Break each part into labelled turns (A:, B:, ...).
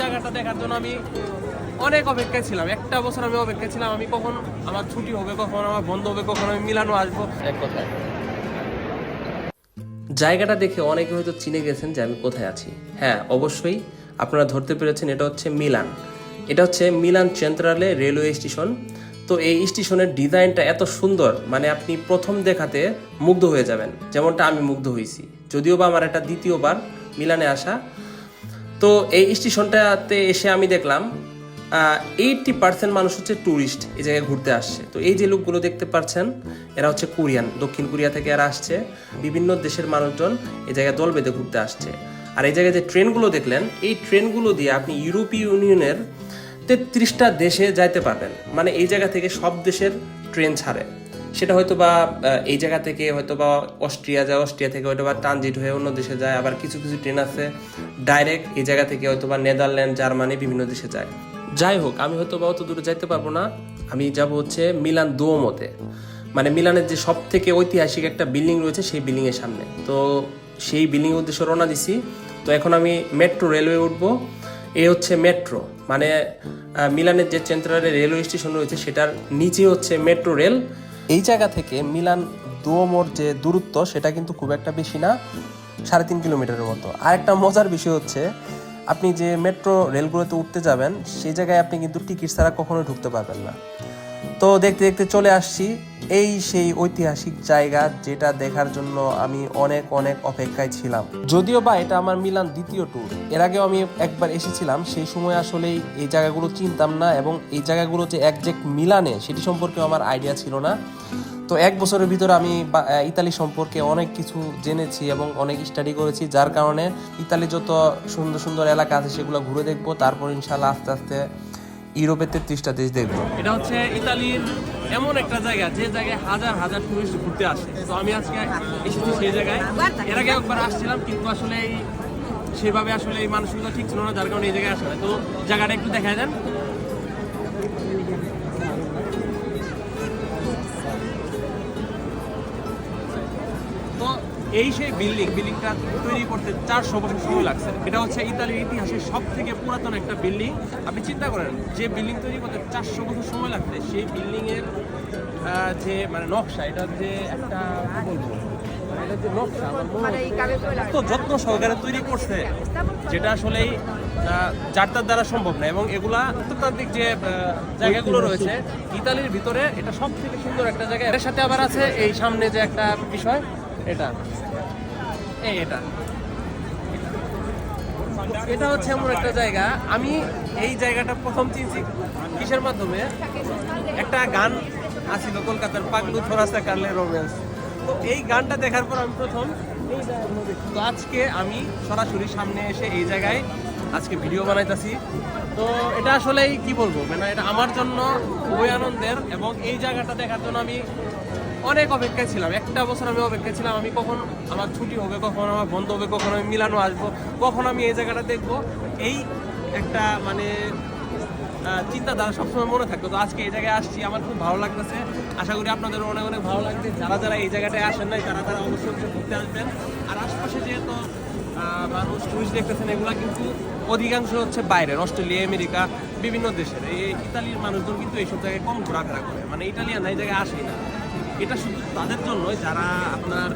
A: জায়গাটা দেখার জন্য আমি অনেক অপেক্ষায় ছিলাম। একটা বছর আমি অপেক্ষায় ছিলাম আমি কখন আমার ছুটি হবে কখন আমার বন্ধ হবে কখন আমি মিলানো আসব। এক কথায়। জায়গাটা দেখে অনেকে হয়তো চিনে গেছেন যে আমি কোথায় আছি। হ্যাঁ অবশ্যই আপনারা ধরতে পেরেছেন এটা হচ্ছে মিলান। এটা হচ্ছে মিলান চেন্ট্রালে রেলওয়ে স্টেশন তো এই স্টেশনের ডিজাইনটা এত সুন্দর মানে আপনি প্রথম দেখাতে মুগ্ধ হয়ে যাবেন। যেমনটা আমি মুগ্ধ হয়েছি। যদিও বা আমার এটা দ্বিতীয়বার মিলানে আসা তো এই স্টেশনটাতে এসে আমি দেখলাম এইটটি পার্সেন্ট মানুষ হচ্ছে ট্যুরিস্ট এই জায়গায় ঘুরতে আসছে। তো এই যে লোকগুলো দেখতে পাচ্ছেন, এরা হচ্ছে কোরিয়ান। দক্ষিণ কোরিয়া থেকে এরা আসছে। বিভিন্ন দেশের মানুষজন এই জায়গায় দল বেঁধে ঘুরতে আসছে। আর এই জায়গায় যে ট্রেনগুলো দেখলেন, এই ট্রেনগুলো দিয়ে আপনি ইউরোপীয় ইউনিয়নের তেত্রিশটা দেশে যাইতে পারবেন। মানে এই জায়গা থেকে সব দেশের ট্রেন ছাড়ে। সেটা হয়তো বা এই জায়গা থেকে হয়তো বা অস্ট্রিয়া যায়, অস্ট্রিয়া থেকে হয়তো বা ট্রানজিট হয়ে অন্য দেশে যায়, আবার কিছু কিছু ট্রেন আছে ডাইরেক্ট এই জায়গা থেকে হয়তো বা নেদারল্যান্ড, জার্মানি বিভিন্ন দেশে যায়। যাই হোক, আমি হয়তো বা অত দূরে যাইতে পারব না। আমি যাব হচ্ছে মিলান দুয়োমতে। মানে মিলানের যে সব থেকে ঐতিহাসিক একটা বিল্ডিং রয়েছে সেই বিল্ডিং এর সামনে। তো সেই বিল্ডিং উদ্দেশ্যে রওনা দিছি। তো এখন আমি মেট্রো রেলওয়ে উঠবো। এ হচ্ছে মেট্রো। মানে মিলানের যে চেন্ট্রালে রেলওয়ে স্টেশন রয়েছে সেটার নিচে হচ্ছে মেট্রো রেল। এই জায়গা থেকে মিলান দুয়োমোর যে দূরত্ব, সেটা কিন্তু খুব একটা বেশি না, সাড়ে তিন কিলোমিটারের মতো। আর একটা মজার বিষয় হচ্ছে, আপনি যে মেট্রো রেলগুলোতে উঠতে যাবেন, সেই জায়গায় আপনি কিন্তু টিকিট ছাড়া কখনোই ঢুকতে পারবেন না। তো দেখতে দেখতে চলে আসছি এই সেই ঐতিহাসিক জায়গা যেটা দেখার জন্য আমি অনেক অনেক অপেক্ষায় ছিলাম। যদিও বা এটা আমার মিলান দ্বিতীয় ট্যুর এর আগেও আমি একবার এসেছিলাম, সেই সময় আসলেই এই জায়গাগুলো চিনতাম না এবং এই জায়গাগুলো যে একজ্যাক্ট মিলানে সেটি সম্পর্কে আমার আইডিয়া ছিল না। তো এক বছরের ভিতরে আমি ইতালি সম্পর্কে অনেক কিছু জেনেছি এবং অনেক স্টাডি করেছি, যার কারণে ইতালি যত সুন্দর সুন্দর এলাকা আছে সেগুলো ঘুরে দেখব, তারপর ইনশাল্লাহ আস্তে আস্তে ইউরোপের তেত্রিশটা দেশ দেখব। এটা হচ্ছে ইতালির এমন একটা জায়গা, যে জায়গায় হাজার হাজার টুরিস্ট ঘুরতে আসে। তো আমি আজকে এসেছি সেই জায়গায়। এর আগে একবার আসছিলাম, কিন্তু আসলে সেভাবে আসলে এই মানুষগুলো ঠিক ছিল না, যার কারণে এই জায়গায় আসে। তো জায়গাটা একটু দেখা দেন। এই সেই বিল্ডিং বিল্ডিংটা তৈরি করতে চারশো বছর সময় লাগছে। এটা হচ্ছে ইতালির ইতিহাসের সব থেকে পুরাতন একটা বিল্ডিং। আপনি চিন্তা করেন যে বিল্ডিং তৈরি করতে চারশো বছর সময় লাগছে সেই বিল্ডিং এর আহ, যে মানে নকশা এটা যে একটা বলব? এটা যে নকশা আমার এত যত্ন সহকারে তৈরি করছে যেটা আসলেই আহ, যার দ্বারা সম্ভব না। এবং এগুলা আন্তর্জাতিক যে জায়গাগুলো রয়েছে ইতালির ভিতরে এটা সব থেকে সুন্দর একটা জায়গা। এর সাথে আবার আছে এই সামনে যে একটা বিষয় এটা। এই এটা। এটা হচ্ছে এমন একটা জায়গা। আমি এই জায়গাটা প্রথম চিনছি কিসের মাধ্যমে? একটা গান আছিল কলকাতার পাগলু থোরাসা কারলে রোম্যান্স তো এই গানটা দেখার পর আমি প্রথম। তো আজকে আমি সরাসরি সামনে এসে এই জায়গায় আজকে ভিডিও বানাইতেছি। তো এটা আসলেই কি বলব? মানে এটা আমার জন্য খুবই আনন্দের এবং এই জায়গাটা দেখার জন্য আমি অনেক অপেক্ষায় ছিলাম। একটা বছর আমি অপেক্ষায় ছিলাম, আমি কখন আমার ছুটি হবে, কখন আমার বন্ধ হবে, কখন আমি মিলানো আসব, কখন আমি এই জায়গাটা দেখব, এই একটা মানে চিন্তাধারা সবসময় মনে থাকতো। তো আজকে এই জায়গায় আসছি, আমার খুব ভালো লাগতেছে। আশা করি আপনাদের অনেক অনেক ভালো লাগছে যারা যারা এই জায়গাটায় আসেন নাই, তারা তারা অবশ্যই ঘুরতে আসবেন। আর আশপাশে যেহেতু মানুষ টুরিস্ট দেখতেছেন, এগুলা কিন্তু অধিকাংশ হচ্ছে বাইরের, অস্ট্রেলিয়া, আমেরিকা, বিভিন্ন দেশের। এই ইতালির মানুষজন কিন্তু এইসব জায়গায় কম ঘোরাফেরা করে। মানে ইটালিয়ান এই জায়গায় আসেই না। এটা শুধু তাদের জন্যই, যারা আপনার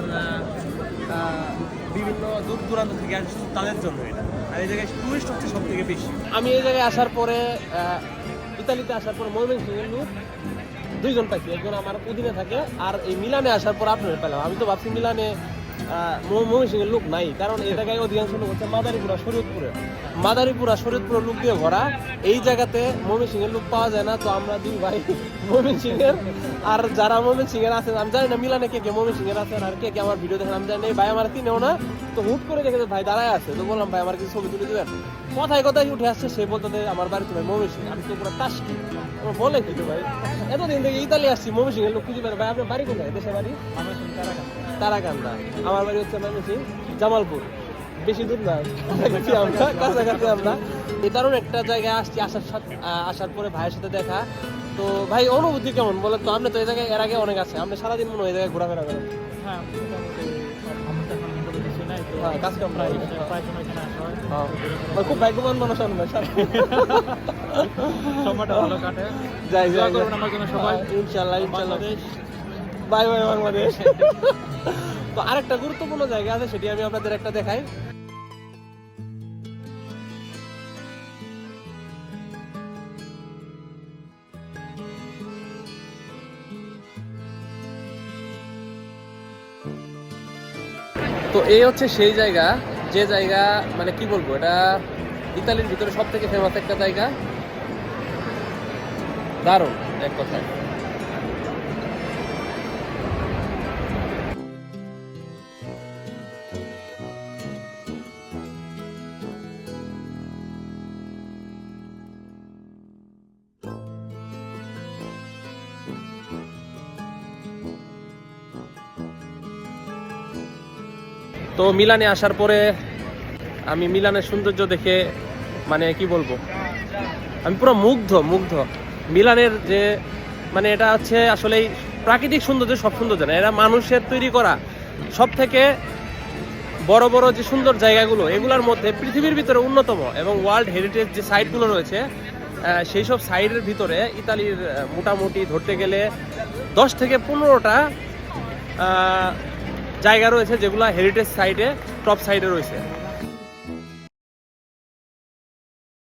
A: বিভিন্ন দূর দূরান্ত থেকে শুধু তাদের জন্য এটা। আর এই জায়গায় টুরিস্ট হচ্ছে সব থেকে বেশি। আমি এই জায়গায় আসার পরে ইতালিতে আসার পর ময়মনসিংহের লোক দুইজন পাইছি একজন আমার অধীনে থাকে, আর এই মিলানে আসার পর আপনার পেলাম। আমি তো ভাবছি মিলানে ময়মনসিংহের লোক নাই, কারণ এই জায়গায় অধিকাংশ লোক হচ্ছে মাদারীপুরা শরীয়তপুরে মাদারীপুরা শরীয়তপুরের লোক দিয়ে ভরা। এই জায়গাতে ময়মনসিংহের লোক পাওয়া যায় না, তো আমরা দুই ভাই ময়মনসিংহের আর যারা ময়মনসিংহের আছেন আমি জানি না মিলানে কে কে ময়মনসিংহের আছেন আর কে কে আমার ভিডিও দেখেন, আমি জানি না ভাই আমার কিনেও না। তো হুট করে দেখে ভাই দাঁড়ায় আছে, তো বললাম, ভাই, আমার কিছু ছবি তুলে দেবেন? কথায় কথায় উঠে আসছে, সে বলতে আমার বাড়িতে ভাই ময়মনসিংহ আমি তো পুরো আমার বলে কি ভাই? এতদিন থেকে ইতালি আসছি ময়মনসিংহের লোক খুঁজে পারে ভাই, আপনার বাড়ি কোথায়? দেশে বাড়ি? তারাকান্দা। আমার বাড়ি হচ্ছে ময়মনসিংহ জামালপুর। বেশি দূর না। কাছাকাছি আমরা কাছাকাছি আমরা। এই কারণে একটা জায়গায় আসছি আসার সাথে আসার পরে ভাইয়ের সাথে দেখা। তো ভাই অনুভূতি কেমন? বলেন তো আপনি তো এই জায়গায় এর আগে অনেক আছে। আপনি সারাদিন মনে হয় এই জায়গায় ঘোরাফেরা করেন?
B: হ্যাঁ
A: হ্যাঁ, কাজ কাম
B: প্রায়। হয়।
A: ভাই, খুব ভাগ্যবান মানুষ আমি
B: সময়টা ভালো কাটে।
A: যাই যাই
B: করবেন আমার জন্য সবাই।
A: ইনশাল্লাহ ইনশাল্লাহ। Bye bye Bangladesh. তো আরেকটা গুরুত্বপূর্ণ জায়গা আছে, সেটি আমি আপনাদের একটা দেখাই। তো এই হচ্ছে সেই জায়গা, যে জায়গা মানে কি বলব, এটা ইতালির ভিতরে সব থেকে ফেমাস একটা জায়গা। দারুণ, এক কথায়। তো মিলানে আসার পরে আমি মিলানের সৌন্দর্য দেখে মানে কি বলব? আমি পুরো মুগ্ধ মুগ্ধ। মিলানের যে মানে এটা হচ্ছে আসলে প্রাকৃতিক সৌন্দর্য সব সৌন্দর্য না, এরা মানুষের তৈরি করা। সব থেকে বড় বড় যে সুন্দর জায়গাগুলো, এগুলোর মধ্যে পৃথিবীর ভিতরে অন্যতম এবং ওয়ার্ল্ড হেরিটেজ যে সাইটগুলো রয়েছে সেই সব সাইডের ভিতরে ইতালির মোটামুটি ধরতে গেলে দশ থেকে পনেরোটা জায়গা রয়েছে যেগুলো হেরিটেজ সাইটে টপ সাইডে রয়েছে।